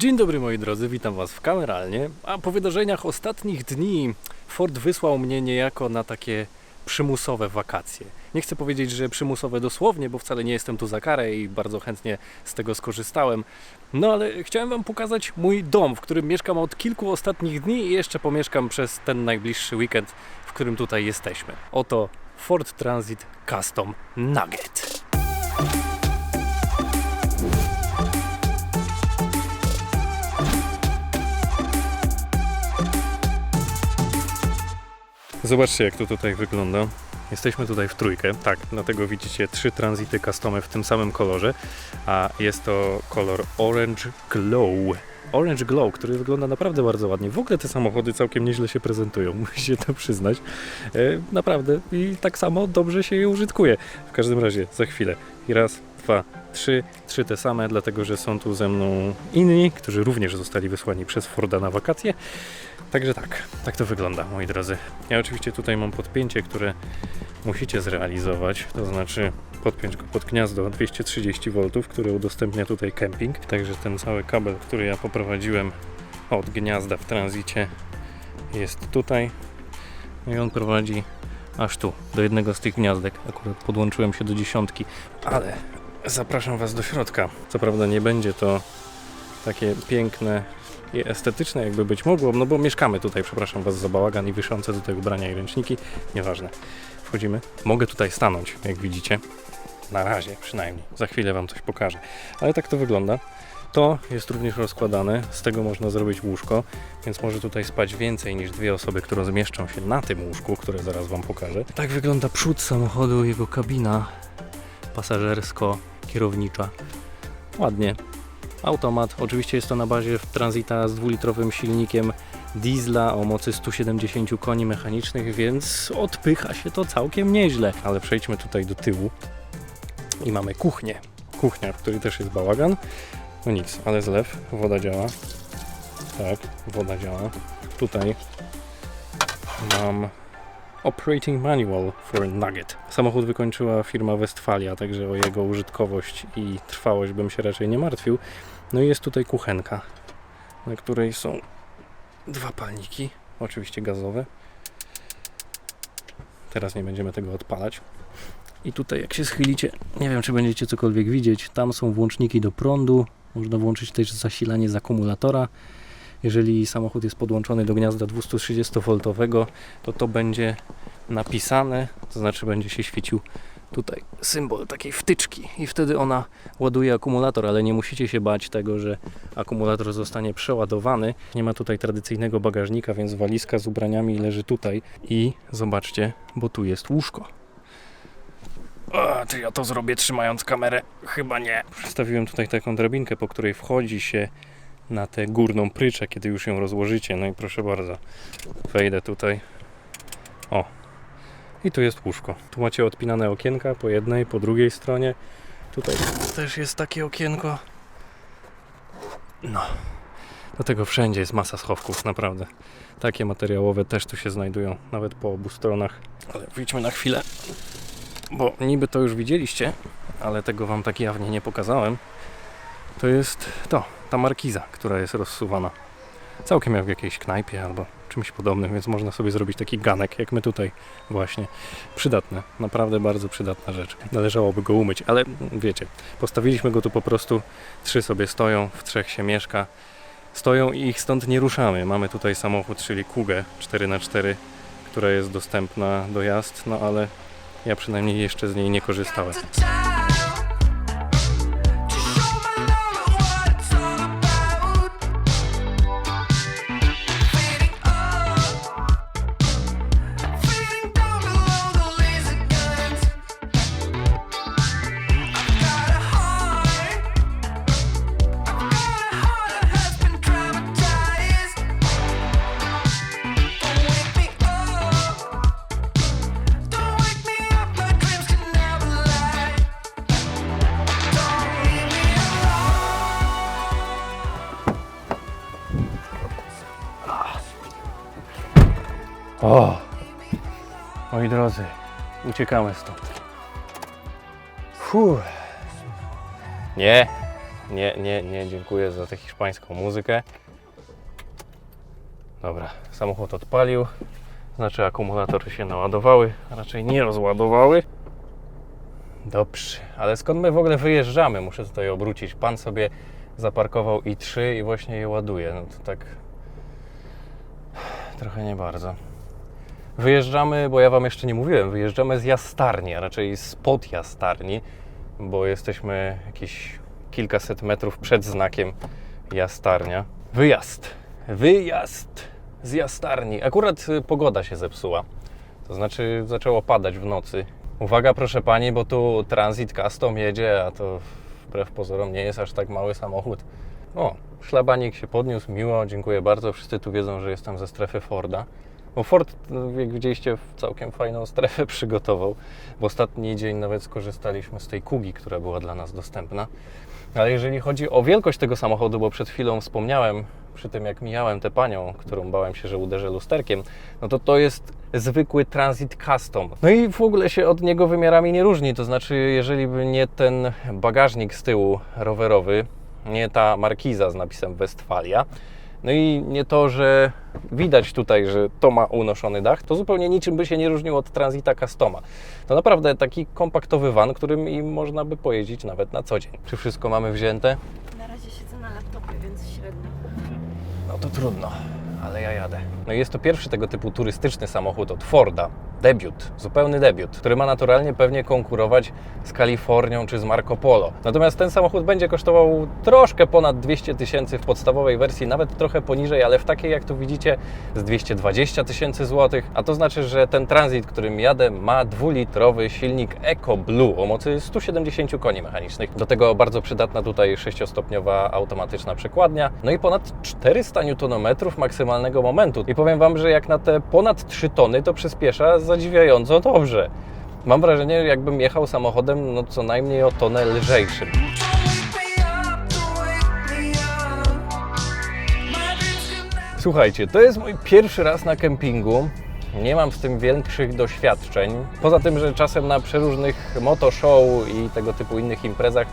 Dzień dobry moi drodzy, witam Was w kameralnie. A po wydarzeniach ostatnich dni Ford wysłał mnie niejako na takie przymusowe wakacje. Nie chcę powiedzieć, że przymusowe dosłownie, bo wcale nie jestem tu za karę i bardzo chętnie z tego skorzystałem. No ale chciałem Wam pokazać mój dom, w którym mieszkam od kilku ostatnich dni i jeszcze pomieszkam przez ten najbliższy weekend, w którym tutaj jesteśmy. Oto Ford Transit Custom Nugget. Zobaczcie, jak to tutaj wygląda. Jesteśmy tutaj w trójkę, tak, dlatego widzicie trzy tranzyty customy w tym samym kolorze, a jest to kolor Orange Glow. Orange Glow, który wygląda naprawdę bardzo ładnie. W ogóle te samochody całkiem nieźle się prezentują, musicie to przyznać. E, naprawdę i tak samo dobrze się je użytkuje. W każdym razie, za chwilę. I raz, dwa, trzy, trzy te same, dlatego że są tu ze mną inni, którzy również zostali wysłani przez Forda na wakacje. Także tak, tak to wygląda, moi drodzy. Ja oczywiście tutaj mam podpięcie, które musicie zrealizować, to znaczy podpiąć go pod gniazdo 230 V, które udostępnia tutaj kemping. Także ten cały kabel, który ja poprowadziłem od gniazda w tranzycie jest tutaj. No i on prowadzi aż tu, do jednego z tych gniazdek. Akurat podłączyłem się do dziesiątki, ale zapraszam Was do środka. Co prawda nie będzie to takie piękne i estetyczne jakby być mogło, no bo mieszkamy tutaj, przepraszam Was za bałagan i wiszące do tego ubrania i ręczniki, nieważne. Wchodzimy. Mogę tutaj stanąć, jak widzicie. Na razie przynajmniej. Za chwilę Wam coś pokażę. Ale tak to wygląda. To jest również rozkładane, z tego można zrobić łóżko, więc może tutaj spać więcej niż dwie osoby, które zmieszczą się na tym łóżku, które zaraz Wam pokażę. Tak wygląda przód samochodu, jego kabina pasażersko-kierownicza. Ładnie, automat. Oczywiście jest to na bazie Transita z dwulitrowym silnikiem diesla o mocy 170 koni mechanicznych, więc odpycha się to całkiem nieźle. Ale przejdźmy tutaj do tyłu i mamy kuchnię. Kuchnia, w której też jest bałagan. No nic, ale zlew, woda działa. Tak, woda działa. Tutaj mam Operating Manual for Nugget. Samochód wykończyła firma Westfalia, także o jego użytkowość i trwałość bym się raczej nie martwił. No i jest tutaj kuchenka, na której są dwa palniki, oczywiście gazowe. Teraz nie będziemy tego odpalać. I tutaj jak się schylicie, nie wiem czy będziecie cokolwiek widzieć, tam są włączniki do prądu, można włączyć też zasilanie z akumulatora. Jeżeli samochód jest podłączony do gniazda 230V, to to będzie napisane, to znaczy będzie się świecił tutaj symbol takiej wtyczki i wtedy ona ładuje akumulator, ale nie musicie się bać tego, że akumulator zostanie przeładowany. Nie ma tutaj tradycyjnego bagażnika, więc walizka z ubraniami leży tutaj i zobaczcie, bo tu jest łóżko. A, czy ja to zrobię trzymając kamerę? Chyba nie. Przedstawiłem tutaj taką drabinkę, po której wchodzi się na tę górną pryczę, kiedy już ją rozłożycie. No i proszę bardzo, wejdę tutaj. O, i tu jest łóżko. Tu macie odpinane okienka po jednej, po drugiej stronie. Tutaj też jest takie okienko. No. Do tego wszędzie jest masa schowków, naprawdę. Takie materiałowe też tu się znajdują, nawet po obu stronach. Ale wyjdźmy na chwilę, bo niby to już widzieliście, ale tego Wam tak jawnie nie pokazałem. To jest to, ta markiza, która jest rozsuwana. Całkiem jak w jakiejś knajpie albo czymś podobnym, więc można sobie zrobić taki ganek, jak my tutaj właśnie. Przydatne, naprawdę bardzo przydatna rzecz. Należałoby go umyć, ale wiecie, postawiliśmy go tu po prostu, trzy sobie stoją, w trzech się mieszka. Stoją i ich stąd nie ruszamy. Mamy tutaj samochód, czyli Kugę 4x4, która jest dostępna do jazd, no ale ja przynajmniej jeszcze z niej nie korzystałem. Moi drodzy, uciekamy stąd. Fuh. Nie, Nie, nie, nie, dziękuję za tę hiszpańską muzykę. Dobra, samochód odpalił. Znaczy akumulatory się naładowały, raczej nie rozładowały. Dobrze, ale skąd my w ogóle wyjeżdżamy? Muszę tutaj obrócić. Pan sobie zaparkował i3 i właśnie je ładuje. No to tak trochę nie bardzo. Wyjeżdżamy, bo ja Wam jeszcze nie mówiłem, wyjeżdżamy z Jastarni, a raczej spod Jastarni, bo jesteśmy jakieś kilkaset metrów przed znakiem Jastarnia. Wyjazd, wyjazd z Jastarni. Akurat y, pogoda się zepsuła, to znaczy zaczęło padać w nocy. Uwaga proszę Pani, bo tu Transit Custom jedzie, a to wbrew pozorom nie jest aż tak mały samochód. O, szlabanik się podniósł, miło, dziękuję bardzo. Wszyscy tu wiedzą, że jestem ze strefy Forda. Bo Ford, no, jak widzieliście, całkiem fajną strefę przygotował. W ostatni dzień nawet skorzystaliśmy z tej kugi, która była dla nas dostępna. Ale jeżeli chodzi o wielkość tego samochodu, bo przed chwilą wspomniałem, przy tym jak mijałem tę panią, którą bałem się, że uderzę lusterkiem, no to to jest zwykły Transit Custom. No i w ogóle się od niego wymiarami nie różni. To znaczy, jeżeli by nie ten bagażnik z tyłu rowerowy, nie ta markiza z napisem Westfalia, no i nie to, że widać tutaj, że to ma unoszony dach, to zupełnie niczym by się nie różnił od Transita Customa. To naprawdę taki kompaktowy van, którym i można by pojeździć nawet na co dzień. Czy wszystko mamy wzięte? Na razie siedzę na laptopie, więc średnio. No to trudno, ale ja jadę. No i jest to pierwszy tego typu turystyczny samochód od Forda. Debiut, zupełny debiut, który ma naturalnie pewnie konkurować z Kalifornią czy z Marco Polo. Natomiast ten samochód będzie kosztował troszkę ponad 200 tysięcy w podstawowej wersji, nawet trochę poniżej, ale w takiej jak tu widzicie z 220 tysięcy złotych. A to znaczy, że ten Transit, którym jadę, ma dwulitrowy silnik EcoBlue o mocy 170 koni mechanicznych. Do tego bardzo przydatna tutaj 6-stopniowa automatyczna przekładnia. No i ponad 400 Nm maksymalnego momentu. I powiem Wam, że jak na te ponad 3 tony, to przyspiesza zadziwiająco dobrze. Mam wrażenie, jakbym jechał samochodem no co najmniej o tonę lżejszym. Słuchajcie, to jest mój pierwszy raz na kempingu. Nie mam z tym większych doświadczeń. Poza tym, że czasem na przeróżnych motoshow i tego typu innych imprezach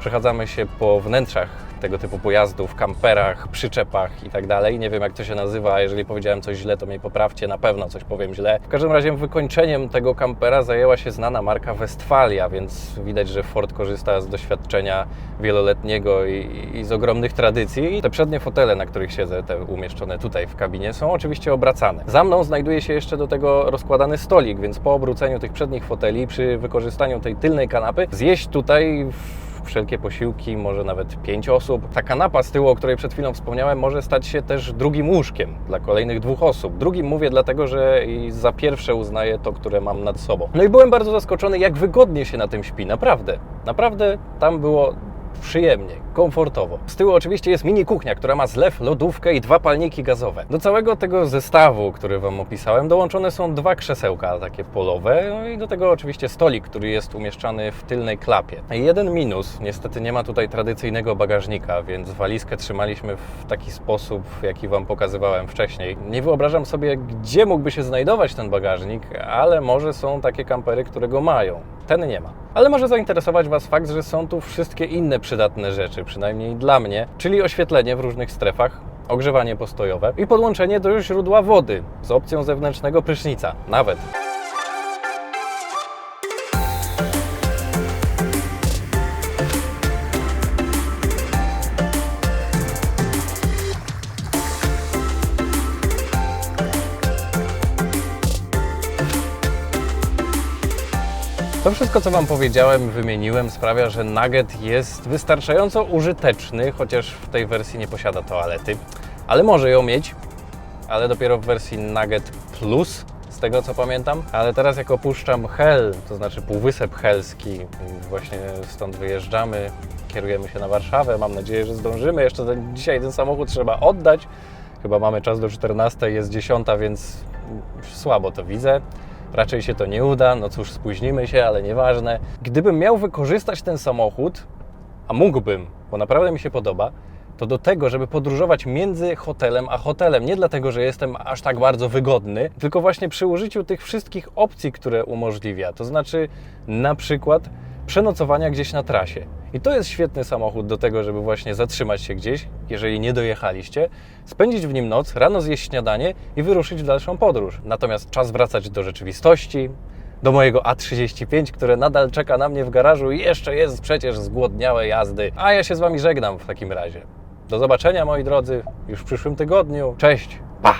przechadzamy się po wnętrzach tego typu pojazdów, kamperach, przyczepach i tak dalej. Nie wiem jak to się nazywa, jeżeli powiedziałem coś źle, to mnie poprawcie, na pewno coś powiem źle. W każdym razie wykończeniem tego kampera zajęła się znana marka Westfalia, więc widać, że Ford korzysta z doświadczenia wieloletniego i, i z ogromnych tradycji. I te przednie fotele, na których siedzę, te umieszczone tutaj w kabinie, są oczywiście obracane. Za mną znajduje się jeszcze do tego rozkładany stolik, więc po obróceniu tych przednich foteli, przy wykorzystaniu tej tylnej kanapy, zjeść tutaj w wszelkie posiłki, może nawet pięć osób. Ta kanapa z tyłu, o której przed chwilą wspomniałem, może stać się też drugim łóżkiem dla kolejnych dwóch osób. Drugim mówię dlatego, że za pierwsze uznaję to, które mam nad sobą. No i byłem bardzo zaskoczony, jak wygodnie się na tym śpi. Naprawdę. Naprawdę tam było przyjemnie, komfortowo. Z tyłu oczywiście jest mini kuchnia, która ma zlew, lodówkę i dwa palniki gazowe. Do całego tego zestawu, który Wam opisałem, dołączone są dwa krzesełka takie polowe, no i do tego oczywiście stolik, który jest umieszczany w tylnej klapie. Jeden minus, niestety nie ma tutaj tradycyjnego bagażnika, więc walizkę trzymaliśmy w taki sposób, jaki Wam pokazywałem wcześniej. Nie wyobrażam sobie, gdzie mógłby się znajdować ten bagażnik, ale może są takie kampery, które go mają. Ten nie ma. Ale może zainteresować Was fakt, że są tu wszystkie inne przydatne rzeczy, przynajmniej dla mnie, czyli oświetlenie w różnych strefach, ogrzewanie postojowe i podłączenie do źródła wody z opcją zewnętrznego prysznica, nawet. To wszystko, co Wam powiedziałem, wymieniłem, sprawia, że Nugget jest wystarczająco użyteczny, chociaż w tej wersji nie posiada toalety, ale może ją mieć, ale dopiero w wersji Nugget Plus, z tego co pamiętam. Ale teraz jak opuszczam Hel, to znaczy Półwysep Helski, właśnie stąd wyjeżdżamy, kierujemy się na Warszawę, mam nadzieję, że zdążymy. Jeszcze dzisiaj ten samochód trzeba oddać. Chyba mamy czas do 14, jest 10, więc słabo to widzę. Raczej się to nie uda, no cóż, spóźnimy się, ale nieważne. Gdybym miał wykorzystać ten samochód, a mógłbym, bo naprawdę mi się podoba, to do tego, żeby podróżować między hotelem a hotelem. Nie dlatego, że jestem aż tak bardzo wygodny, tylko właśnie przy użyciu tych wszystkich opcji, które umożliwia. To znaczy, na przykład przenocowania gdzieś na trasie. I to jest świetny samochód do tego, żeby właśnie zatrzymać się gdzieś, jeżeli nie dojechaliście, spędzić w nim noc, rano zjeść śniadanie i wyruszyć w dalszą podróż. Natomiast czas wracać do rzeczywistości, do mojego A35, które nadal czeka na mnie w garażu i jeszcze jest przecież zgłodniałe jazdy. A ja się z Wami żegnam w takim razie. Do zobaczenia moi drodzy już w przyszłym tygodniu. Cześć, pa!